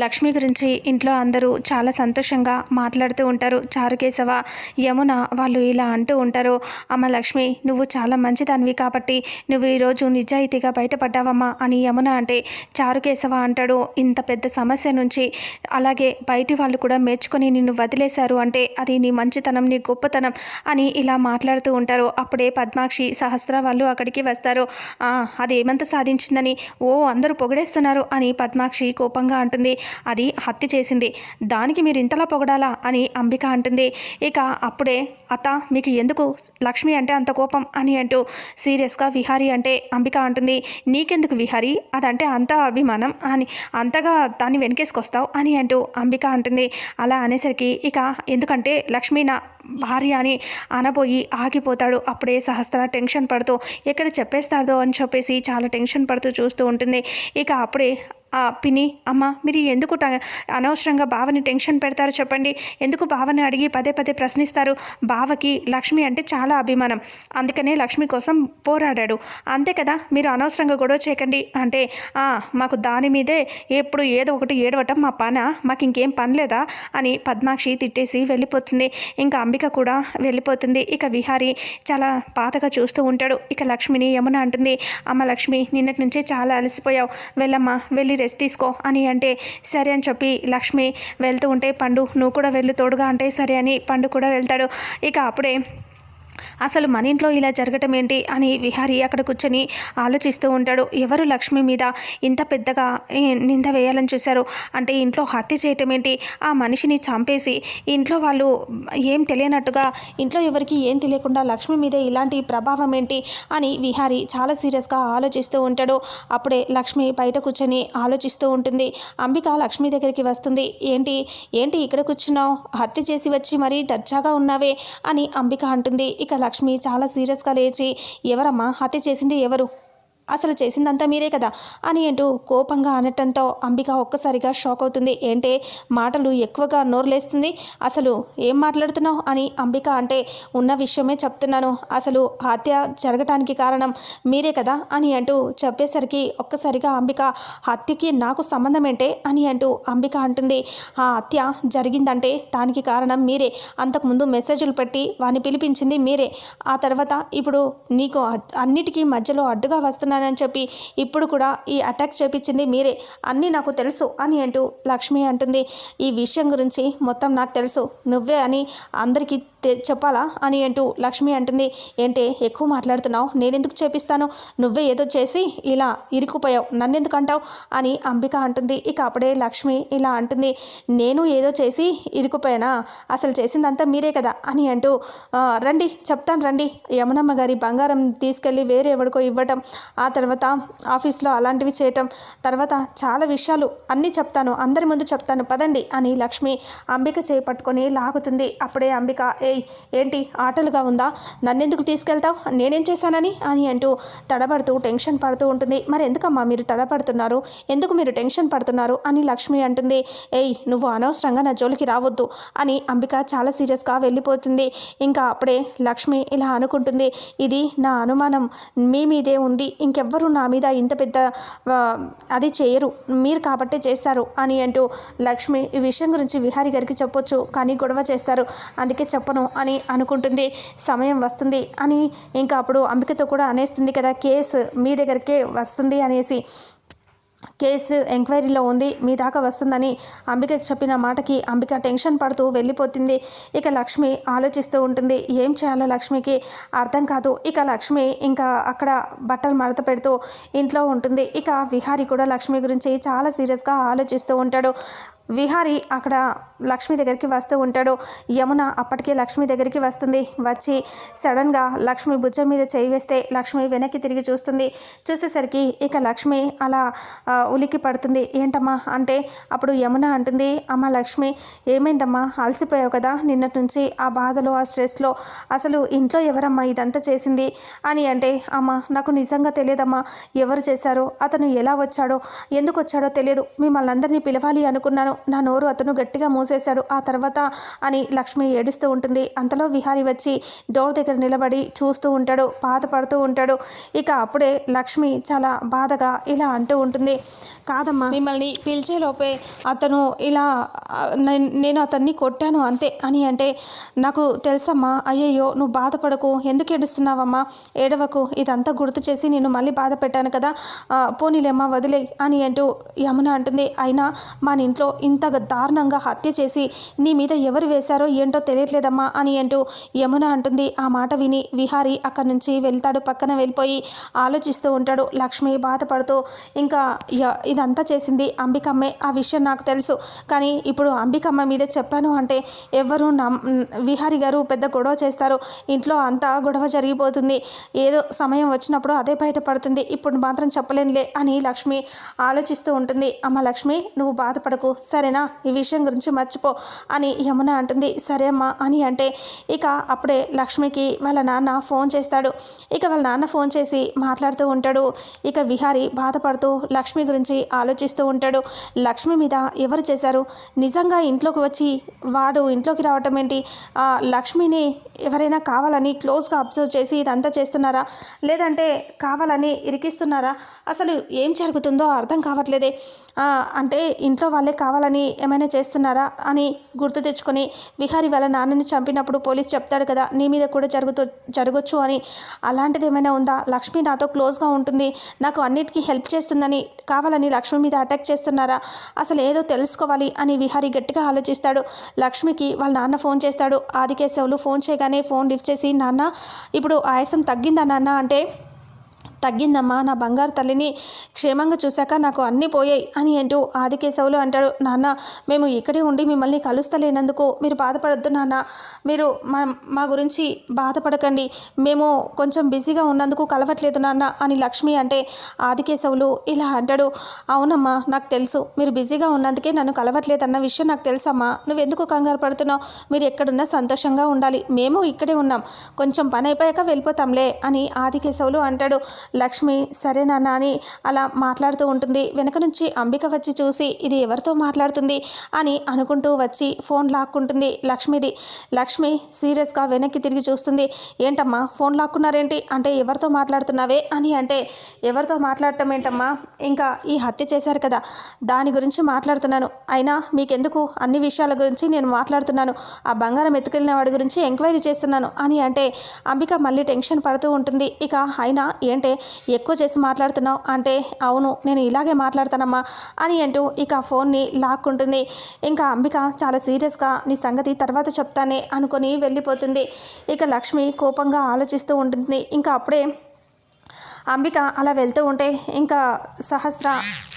లక్ష్మి గురించి ఇంట్లో అందరూ చాలా సంతోషంగా మాట్లాడుతూ ఉంటారు. చారుకేశవ యమున వాళ్ళు ఇలా అంటూ ఉంటారు. అమ్మ లక్ష్మి నువ్వు చాలా మంచిదానివి కాబట్టి నువ్వు ఈరోజు నిజాయితీగా బయటపడ్డావమ్మా అని యమున అంటే చారుకేశవ అంటాడు. ఇంత పెద్ద సమస్య నుంచి అలాగే బయటి వాళ్ళు కూడా మెచ్చుకొని నిన్ను వదిలేశారు అంటే అది నీ మంచితనం నీ గొప్పతనం అని ఇలా మాట్లాడుతూ ఉంటారు. అప్పుడే పద్మాక్షి సహస్ర వాళ్ళు అక్కడికి వస్తారు. అది ఏమంత సాధించిందని? ఓ అందరూ పొగిడేస్తున్నారు అని పద్మాక్షి కోపంగా అంటుంది. అది హత్య చేసింది. దానికి మీరు ఇంతలా పొగడాలా? అని అంబిక అంటుంది. ఇక అప్పుడే అత్త మీకు ఎందుకు లక్ష్మి అంటే అంత కోపం? అని అంటూ సీరియస్గా విహారీ అంటే అంబిక అంటుంది. నీకెందుకు విహారీ? అదంటే అంత అభిమానం. అని అంతగా దాన్ని వెనకేసుకొస్తావు? అని అంటూ అంబిక అంటుంది. అలా అనేసరికి ఇక ఎందుకంటే లక్ష్మి నా భార్య అని అనబోయి ఆగిపోతాడు. అప్పుడే సహస్ర టెన్షన్ పడుతూ ఎక్కడ చెప్పేస్తాడో అని చెప్పేసి చాలా టెన్షన్ పడుతూ చూస్తూ ఉంటుంది. ఇక అప్పుడే ఆ అమ్మ మీరు ఎందుకు ట- అనవసరంగా బావని టెన్షన్ పెడతారో చెప్పండి. ఎందుకు బావని అడిగి పదే పదే ప్రశ్నిస్తారు? బావకి లక్ష్మి అంటే చాలా అభిమానం. అందుకనే లక్ష్మి కోసం పోరాడాడు. అంతే కదా మీరు అనవసరంగా గొడవ చేయకండి. అంటే మాకు దాని మీదే ఎప్పుడు ఏదో ఒకటి ఏడవటం మా పన? మాకు ఇంకేం పని లేదా? అని పద్మాక్షి తిట్టేసి వెళ్ళిపోతుంది. ఇంకా అంబిక కూడా వెళ్ళిపోతుంది. ఇక విహారి చాలా పాతగా చూస్తూ ఉంటాడు. ఇక లక్ష్మిని యమున అంటుంది అమ్మ లక్ష్మి నిన్నటి నుంచే చాలా అలసిపోయావు. వెళ్ళమ్మా వెళ్ళి రెస్ట్ తీసుకో అని అంటే సరే అని చెప్పి లక్ష్మి వెళ్తూ ఉంటే పండు నువ్వు కూడా వెళ్ళు తోడుగా. అంటే సరే అని పండు కూడా వెళ్తాడు. ఇక అప్పుడే అసలు మన ఇంట్లో ఇలా జరగటం ఏంటి అని విహారీ అక్కడ కూర్చొని ఆలోచిస్తూ ఉంటాడు. ఎవరు లక్ష్మి మీద ఇంత పెద్దగా నింద వేయాలని చూశారు? అంటే ఇంట్లో హత్య చేయటం ఏంటి? ఆ మనిషిని చంపేసి ఇంట్లో వాళ్ళు ఏం తెలియనట్టుగా ఇంట్లో ఎవరికి ఏం తెలియకుండా లక్ష్మి మీద ఇలాంటి ప్రభావం ఏంటి అని విహారి చాలా సీరియస్గా ఆలోచిస్తూ ఉంటాడు. అప్పుడే లక్ష్మి బయట కూర్చొని ఆలోచిస్తూ ఉంటుంది. అంబిక లక్ష్మి దగ్గరికి వస్తుంది. ఏంటి? ఏంటి ఇక్కడ కూర్చున్నావు? హత్య చేసి వచ్చి మరీ దర్జాగా ఉన్నావే అని అంబిక అంటుంది. ఇక లక్ష్మి చాలా సీరియస్గా లేచి ఎవరమ్మా? హత్య చేసింది ఎవరు? అసలు చేసిందంతా మీరే కదా? అని అంటూ కోపంగా అనటంతో అంబిక ఒక్కసారిగా షాక్ అవుతుంది. ఏంటే మాటలు ఎక్కువగా నోరులేస్తుంది? అసలు ఏం మాట్లాడుతున్నావు? అని అంబిక అంటే ఉన్న విషయమే చెప్తున్నాను. అసలు హత్య జరగటానికి కారణం మీరే కదా? అని అంటూ చెప్పేసరికి ఒక్కసారిగా అంబిక హత్యకి నాకు సంబంధం ఏంటే? అని అంటూ అంబిక అంటుంది. ఆ హత్య జరిగిందంటే దానికి కారణం మీరే. అంతకుముందు మెసేజ్లు పెట్టి వాడిని పిలిపించింది మీరే. ఆ తర్వాత ఇప్పుడు నీకు అన్నిటికీ మధ్యలో అడ్డుగా వస్తున్న చేస్తున్నానని చెప్పి ఇప్పుడు కూడా ఈ అటాక్ చేపించింది మీరే. అన్నీ నాకు తెలుసు అని అంటూ లక్ష్మి అంటుంది. ఈ విషయం గురించి మొత్తం నాకు తెలుసు. నువ్వే అని అందరికీ చెప్పాలా? అని అంటూ లక్ష్మి అంటుంది. ఏంటే ఎక్కువ మాట్లాడుతున్నావు? నేనెందుకు చేపిస్తాను? నువ్వే ఏదో చేసి ఇలా ఇరుక్కుపోయావు. నన్నెందుకు అంటావు అని అంబిక అంటుంది. ఇక అప్పుడే లక్ష్మి ఇలా అంటుంది. నేను ఏదో చేసి ఇరుక్కుపోయానా? అసలు చేసిందంతా మీరే కదా? అని అంటూ రండి చెప్తాను రండి. యమునమ్మ గారి బంగారం తీసుకెళ్ళి వేరే ఎవడికో ఇవ్వటం ఆ తర్వాత ఆఫీస్లో అలాంటివి చేయటం తర్వాత చాలా విషయాలు అన్నీ చెప్తాను. అందరి ముందు చెప్తాను. పదండి అని లక్ష్మి అంబిక చేపట్టుకొని లాగుతుంది. అప్పుడే అంబిక ఏయ్ ఏంటి? ఆటలుగా ఉందా? నన్నెందుకు తీసుకెళ్తావు? నేనేం చేశానని? అని అంటూ తడబడుతూ టెన్షన్ పడుతూ ఉంటుంది. మరి ఎందుకమ్మా మీరు తడబడుతున్నారు? ఎందుకు మీరు టెన్షన్ పడుతున్నారు? అని లక్ష్మి అంటుంది. ఏయ్ నువ్వు అనవసరంగా నా జోలికి రావద్దు అని అంబిక చాలా సీరియస్గా వెళ్ళిపోతుంది. ఇంకా అప్పుడే లక్ష్మి ఇలా అనుకుంటుంది. ఇది నా అనుమానం. మీ మీదే ఉంది. ఇంకెవ్వరు నా మీద ఇంత పెద్ద అది చేయరు. మీరు కాబట్టే చేస్తారు అని అంటూ లక్ష్మి ఈ విషయం గురించి విహారి గారికి చెప్పొచ్చు. కానీ గొడవ చేస్తారు. అందుకే చెప్పను. అని అనుకుంటుంది. సమయం వస్తుంది అని ఇంకా అప్పుడు అంబికతో కూడా అనేస్తుంది కదా కేసు మీ దగ్గరికే వస్తుంది అనేసి. కేసు ఎంక్వైరీలో ఉంది మీ దాకా వస్తుందని అంబికకి చెప్పిన మాటకి అంబిక టెన్షన్ పడుతూ వెళ్ళిపోతుంది. ఇక లక్ష్మి ఆలోచిస్తూ ఉంటుంది ఏం చేయాలో లక్ష్మికి అర్థం కాదు. ఇక లక్ష్మి ఇంకా అక్కడ బట్టలు మడత పెడుతూ ఇంట్లో ఉంటుంది. ఇక విహారి కూడా లక్ష్మి గురించి చాలా సీరియస్గా ఆలోచిస్తూ ఉంటాడు. విహారి అక్కడ లక్ష్మి దగ్గరికి వస్తూ ఉంటాడు. యమున అప్పటికే లక్ష్మి దగ్గరికి వస్తుంది. వచ్చి సడన్గా లక్ష్మి భుజం మీద చేయి వేస్తే లక్ష్మి వెనక్కి తిరిగి చూస్తుంది. చూసేసరికి ఇక లక్ష్మి అలా ఉలిక్కి పడుతుంది. ఏంటమ్మా? అంటే అప్పుడు యమున అంటుంది అమ్మ లక్ష్మి ఏమైందమ్మా? అలసిపోయావు కదా? నిన్నటి నుంచి ఆ బాధలో ఆ స్ట్రెస్లో అసలు ఇంట్లో ఎవరమ్మా ఇదంతా చేసింది? అని అంటే అమ్మ నాకు నిజంగా తెలియదమ్మా. ఎవరు చేశారో? అతను ఎలా వచ్చాడో ఎందుకు వచ్చాడో తెలియదు. మిమ్మల్ని అందరినీ పిలవాలి అనుకున్నాను. నా నోరు అతను గట్టిగా మూసేశాడు. ఆ తర్వాత అని లక్ష్మి ఏడుస్తూ ఉంటుంది. అంతలో విహారి వచ్చి డోర్ దగ్గర నిలబడి చూస్తూ ఉంటాడు. బాధపడుతూ ఉంటాడు. ఇక అప్పుడే లక్ష్మి చాలా బాధగా ఇలా అంటూ ఉంటుంది. కాదమ్మా. మిమ్మల్ని పిలిచేలోపే అతను ఇలా నేను నేను అతన్ని కొట్టాను అంతే అని అంటే నాకు తెలుసమ్మా. అయ్యయ్యో నువ్వు బాధపడకు. ఎందుకు ఏడుస్తున్నావమ్మా? ఏడవకు. ఇదంతా గుర్తు చేసి నేను మళ్ళీ బాధ పెట్టాను కదా పోనీలేమ్మా వదిలే అని అంటూ యమున అంటుంది. అయినా మన ఇంట్లో ఇంత దారుణంగా హత్య చేసి నీ మీద ఎవరు వేశారో ఏంటో తెలియట్లేదమ్మా అని అంటూ యమున అంటుంది. ఆ మాట విని విహారి అక్కడి నుంచి వెళ్తాడు. పక్కన వెళ్ళిపోయి ఆలోచిస్తూ ఉంటాడు. లక్ష్మి బాధపడుతూ ఇంకా ఇదంతా చేసింది అంబికమ్మే. ఆ విషయం నాకు తెలుసు. కానీ ఇప్పుడు అంబికమ్మ మీద చెప్పాను అంటే ఎవరు నమ్ విహారి గారు పెద్ద గొడవ చేస్తారు. ఇంట్లో అంతా గొడవ జరిగిపోతుంది. ఏదో సమయం వచ్చినప్పుడు అదే బయటపడుతుంది ఇప్పుడు మాత్రం చెప్పలేనులే అని లక్ష్మి ఆలోచిస్తూ ఉంటుంది. అమ్మ లక్ష్మి నువ్వు బాధపడకు. సరేనా? ఈ విషయం గురించి మర్చిపో అని యమున అంటుంది. సరే అమ్మా అని అంటే ఇక అప్పుడే లక్ష్మికి వాళ్ళ నాన్న ఫోన్ చేస్తాడు. ఇక వాళ్ళ నాన్న ఫోన్ చేసి మాట్లాడుతూ ఉంటాడు. ఇక విహారి బాధపడుతూ లక్ష్మి గురించి ఆలోచిస్తూ ఉంటాడు. లక్ష్మి మీద ఎవరు చేశారు? నిజంగా ఇంట్లోకి వచ్చి వాడు ఇంట్లోకి రావటం ఏంటి? ఆ లక్ష్మిని ఎవరైనా కావాలని క్లోజ్గా అబ్జర్వ్ చేసి ఇదంతా చేస్తున్నారా? లేదంటే కావాలని ఇరికిస్తున్నారా? అసలు ఏం జరుగుతుందో అర్థం కావట్లేదే. అంటే ఇంట్లో వాళ్ళే కావాలని ఏమైనా చేస్తున్నారా అని గుర్తు తెచ్చుకొని విహారి వాళ్ళ నాన్నని చంపినప్పుడు పోలీస్ చెప్తాడు కదా నీ మీద కూడా జరుగుతూ జరగచ్చు అని. అలాంటిది ఏమైనా ఉందా? లక్ష్మి నాతో క్లోజ్గా ఉంటుంది. నాకు అన్నిటికీ హెల్ప్ చేస్తుందని కావాలని లక్ష్మి మీద అటాక్ చేస్తున్నారా? అసలు ఏదో తెలుసుకోవాలి అని విహారి గట్టిగా ఆలోచిస్తాడు. లక్ష్మికి వాళ్ళ నాన్న ఫోన్ చేస్తాడు. ఆదికేశవులు ఫోన్ చేయగానే ఫోన్ లిఫ్ట్ చేసి నాన్న ఇప్పుడు ఆయాసం తగ్గిందా నాన్న? అంటే తగ్గిందమ్మా నా బంగారు తల్లిని క్షేమంగా చూశాక నాకు అన్నీ పోయాయి అని అంటూ ఆదికేశవులు అంటాడు. నాన్న మేము ఇక్కడే ఉండి మిమ్మల్ని కలుస్తలేనందుకు మీరు బాధపడద్దు నాన్న. మీరు మా మా గురించి బాధపడకండి. మేము కొంచెం బిజీగా ఉన్నందుకు కలవట్లేదు నాన్న అని లక్ష్మి అంటే ఆదికేశవులు ఇలా అంటాడు. అవునమ్మా నాకు తెలుసు. మీరు బిజీగా ఉన్నందుకే నన్ను కలవట్లేదన్న విషయం నాకు తెలుసమ్మా. నువ్వెందుకు కంగారు పడుతున్నావు? మీరు ఎక్కడున్నా సంతోషంగా ఉండాలి. మేము ఇక్కడే ఉన్నాం. కొంచెం పని అయిపోయాక వెళ్ళిపోతాంలే అని ఆదికేశవులు అంటాడు. లక్ష్మి సరే నాన్న అని అలా మాట్లాడుతూ ఉంటుంది. వెనక నుంచి అంబిక వచ్చి చూసి ఇది ఎవరితో మాట్లాడుతుంది అని అనుకుంటూ వచ్చి ఫోన్ లాక్కుంటుంది లక్ష్మిది. లక్ష్మి సీరియస్గా వెనక్కి తిరిగి చూస్తుంది. ఏంటమ్మా ఫోన్ లాక్కున్నారేంటి? అంటే ఎవరితో మాట్లాడుతున్నావే అని అంటే ఎవరితో మాట్లాడటం ఏంటమ్మా? ఇంకా ఈ హత్య చేశారు కదా దాని గురించి మాట్లాడుతున్నాను. అయినా మీకెందుకు? అన్ని విషయాల గురించి నేను మాట్లాడుతున్నాను. ఆ బంగారం ఎత్తుకెళ్ళిన వాడి గురించి ఎంక్వైరీ చేస్తున్నాను అని అంటే అంబిక మళ్ళీ టెన్షన్ పడుతూ ఉంటుంది. ఇక అయినా ఏంటే ఎక్కువ చేసి మాట్లాడుతున్నావు అంటే అవును నేను ఇలాగే మాట్లాడతానమ్మా అని అంటూ ఇక ఫోన్ని లాక్కుంటుంది. ఇంకా అంబిక చాలా సీరియస్గా నీ సంగతి తర్వాత చెప్తానే అనుకొని వెళ్ళిపోతుంది. ఇక లక్ష్మి కోపంగా ఆలోచిస్తూ ఉంటుంది. ఇంకా అప్పుడే అంబిక అలా వెళ్తూ ఉంటే ఇంకా సహస్ర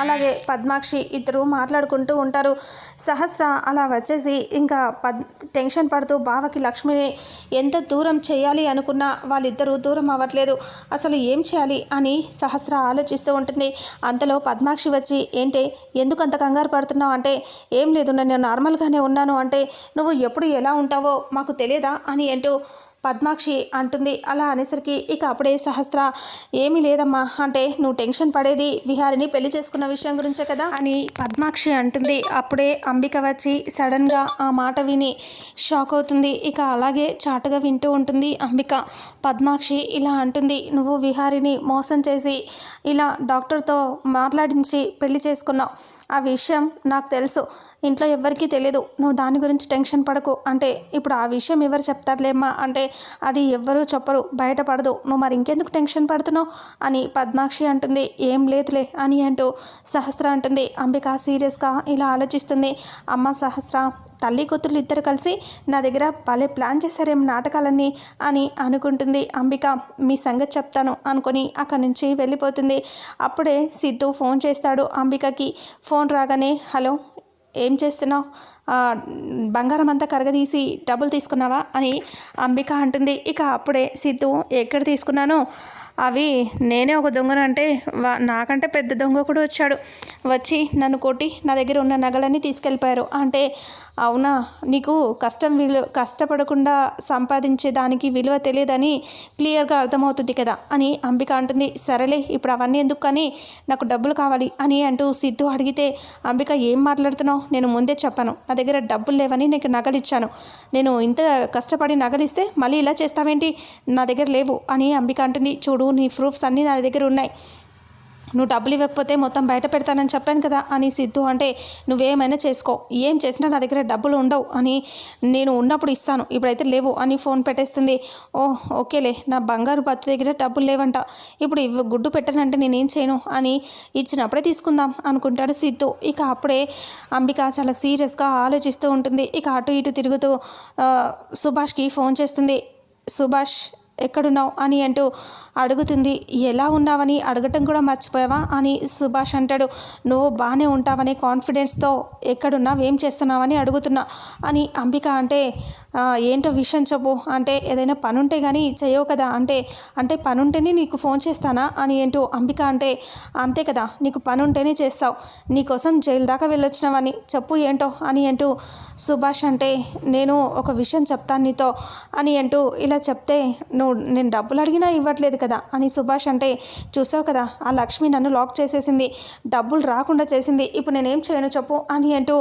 అలాగే పద్మాక్షి ఇద్దరు మాట్లాడుకుంటూ ఉంటారు. సహస్ర అలా వచ్చేసి ఇంకా పద్ టెన్షన్ పడుతూ బావకి లక్ష్మిని ఎంత దూరం చేయాలి అనుకున్నా వాళ్ళిద్దరూ దూరం అవ్వట్లేదు. అసలు ఏం చేయాలి అని సహస్ర ఆలోచిస్తూ ఉంటుంది. అంతలో పద్మాక్షి వచ్చి ఏంటి ఎందుకు అంత కంగారు పడుతున్నావు అంటే ఏం లేదు నేను నార్మల్గానే ఉన్నాను అంటే నువ్వు ఎప్పుడు ఎలా ఉంటావో మాకు తెలియదా అని అంటూ పద్మాక్షి అంటుంది. అలా అనేసరికి ఇక అప్పుడే సహస్ర ఏమీ లేదమ్మా అంటే నువ్వు టెన్షన్ పడేది విహారిని పెళ్ళి చేసుకున్న విషయం గురించే కదా? అని పద్మాక్షి అంటుంది. అప్పుడే అంబిక వచ్చి సడన్గా ఆ మాట విని షాక్ అవుతుంది. ఇక అలాగే చాటుగా వింటూ ఉంటుంది అంబిక. పద్మాక్షి ఇలా అంటుంది నువ్వు విహారిని మోసం చేసి ఇలా డాక్టర్తో మాట్లాడించి పెళ్ళి చేసుకున్నావు. ఆ విషయం నాకు తెలుసు. ఇంట్లో ఎవ్వరికీ తెలియదు నువ్వు దాని గురించి టెన్షన్ పడకు. అంటే ఇప్పుడు ఆ విషయం ఎవరు చెప్తారులేమ్మా? అంటే అది ఎవ్వరూ చెప్పరు. బయటపడదు. నువ్వు మరి ఇంకెందుకు టెన్షన్ పడుతున్నావు? అని పద్మాక్షి అంటుంది. ఏం లేదులే అని అంటూ సహస్ర అంటుంది. అంబిక సీరియస్గా ఇలా ఆలోచిస్తుంది. అమ్మ సహస్ర తల్లి కూతుర్లు ఇద్దరు కలిసి నా దగ్గర భలే ప్లాన్ చేశారేం నాటకాలన్నీ అని అనుకుంటుంది అంబిక. మీ సంగతి చెప్తాను అనుకొని అక్కడి నుంచి వెళ్ళిపోతుంది. అప్పుడే సిద్ధు ఫోన్ చేస్తాడు అంబికకి. ఫోన్ రాగానే హలో ఏం చేస్తున్నావు? బంగారం అంతా కరగదీసి డబ్బులు తీసుకున్నావా? అని అంబిక అంటుంది. ఇక అప్పుడే సిద్ధు ఎక్కడ తీసుకున్నాను అవి నేనే ఒక దొంగను అంటే వా నాకంటే పెద్ద దొంగ కూడా వచ్చాడు. వచ్చి నన్ను కొట్టి నా దగ్గర ఉన్న నగలన్నీ తీసుకెళ్ళిపోయారు. అంటే అవునా? నీకు కష్టం విలువ కష్టపడకుండా సంపాదించే దానికి విలువ తెలియదని క్లియర్గా అర్థమవుతుంది కదా అని అంబిక అంటుంది. సరేలే ఇప్పుడు అవన్నీ ఎందుకు కానీ నాకు డబ్బులు కావాలి అని అంటూ సిద్ధు అడిగితే అంబిక ఏం మాట్లాడుతున్నావు? నేను ముందే చెప్పాను. నా దగ్గర డబ్బులు లేవని నీకు నగలు ఇచ్చాను. నేను ఇంత కష్టపడి నగలిస్తే మళ్ళీ ఇలా చేస్తావేంటి? నా దగ్గర లేవు అని అంబిక అంటుంది. చూడు నీ ప్రూఫ్స్ అన్నీ నా దగ్గర ఉన్నాయి. నువ్వు డబ్బులు ఇవ్వకపోతే మొత్తం బయట పెడతానని చెప్పాను కదా అని సిద్ధు అంటే నువ్వేమైనా చేసుకో. ఏం చేసినా నా దగ్గర డబ్బులు ఉండవు అని నేను ఉన్నప్పుడు ఇస్తాను. ఇప్పుడైతే లేవు అని ఫోన్ పెట్టేస్తుంది. ఓ ఓకేలే. నా బంగారు బత్తు దగ్గర డబ్బులు లేవంట. ఇప్పుడు ఇవ్వ గుడ్డు పెట్టనంటే నేనేం చేయను అని ఇచ్చినప్పుడే తీసుకుందాం అనుకుంటాడు సిద్ధు. ఇక అప్పుడే అంబిక చాలా సీరియస్గా ఆలోచిస్తూ ఉంటుంది. ఇక అటు ఇటు తిరుగుతూ సుభాష్కి ఫోన్ చేస్తుంది. సుభాష్ ఎక్కడున్నావు అని అంటూ అడుగుతుంది. ఎలా ఉన్నావని అడగటం కూడా మర్చిపోయావా అని సుభాష్ అంటాడు. నువ్వు బాగానే ఉంటావనే కాన్ఫిడెన్స్తో ఎక్కడున్నావు ఏం చేస్తున్నావని అడుగుతున్నా. అని అంబిక అంటే ఏంటో విషయం చెప్పు. అంటే ఏదైనా పని ఉంటే కానీ చేయవు కదా. అంటే అంటే పని ఉంటేనే నీకు ఫోన్ చేస్తానా అని ఏంటో అంబిక అంటే అంతే కదా. నీకు పని ఉంటేనే చేస్తావు నీకోసం జైలు దాకా వెళ్ళొచ్చినావని చెప్పు ఏంటో అని అంటూ సుభాష్ అంటే నేను ఒక విషయం చెప్తాను నీతో అని అంటూ ఇలా చెప్తే నువ్వు నేను డబ్బులు అడిగినా ఇవ్వట్లేదు కదా అని సుభాష్ అంటే చూసావు కదా ఆ లక్ష్మి నన్ను లాక్ చేసేసింది. డబ్బులు రాకుండా చేసింది. ఇప్పుడు నేనేం చేయను చెప్పు అని అంటూ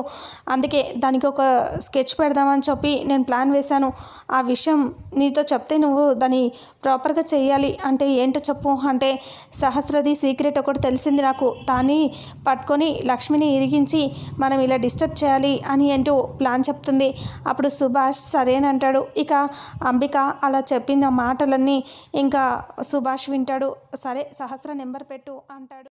అందుకే దానికి ఒక స్కెచ్ పెడదామని చెప్పి నేను ప్లాన్ ప్లాన్ వేశాను. ఆ విషయం నీతో చెప్తే నువ్వు దాన్ని ప్రాపర్గా చేయాలి అంటే ఏంటో చెప్పు అంటే సహస్రది సీక్రెట్ ఒకటి తెలిసింది నాకు. దాన్ని పట్టుకొని లక్ష్మిని ఇరిగించి మనం ఇలా డిస్టర్బ్ చేయాలి అని ఏంటో ప్లాన్ చెప్తుంది. అప్పుడు సుభాష్ సరేనంటాడు ఇక అంబిక అలా చెప్పింది ఆ మాటలన్నీ ఇంకా సుభాష్ వింటాడు. సరే సహస్ర నెంబర్ పెట్టు అంటాడు.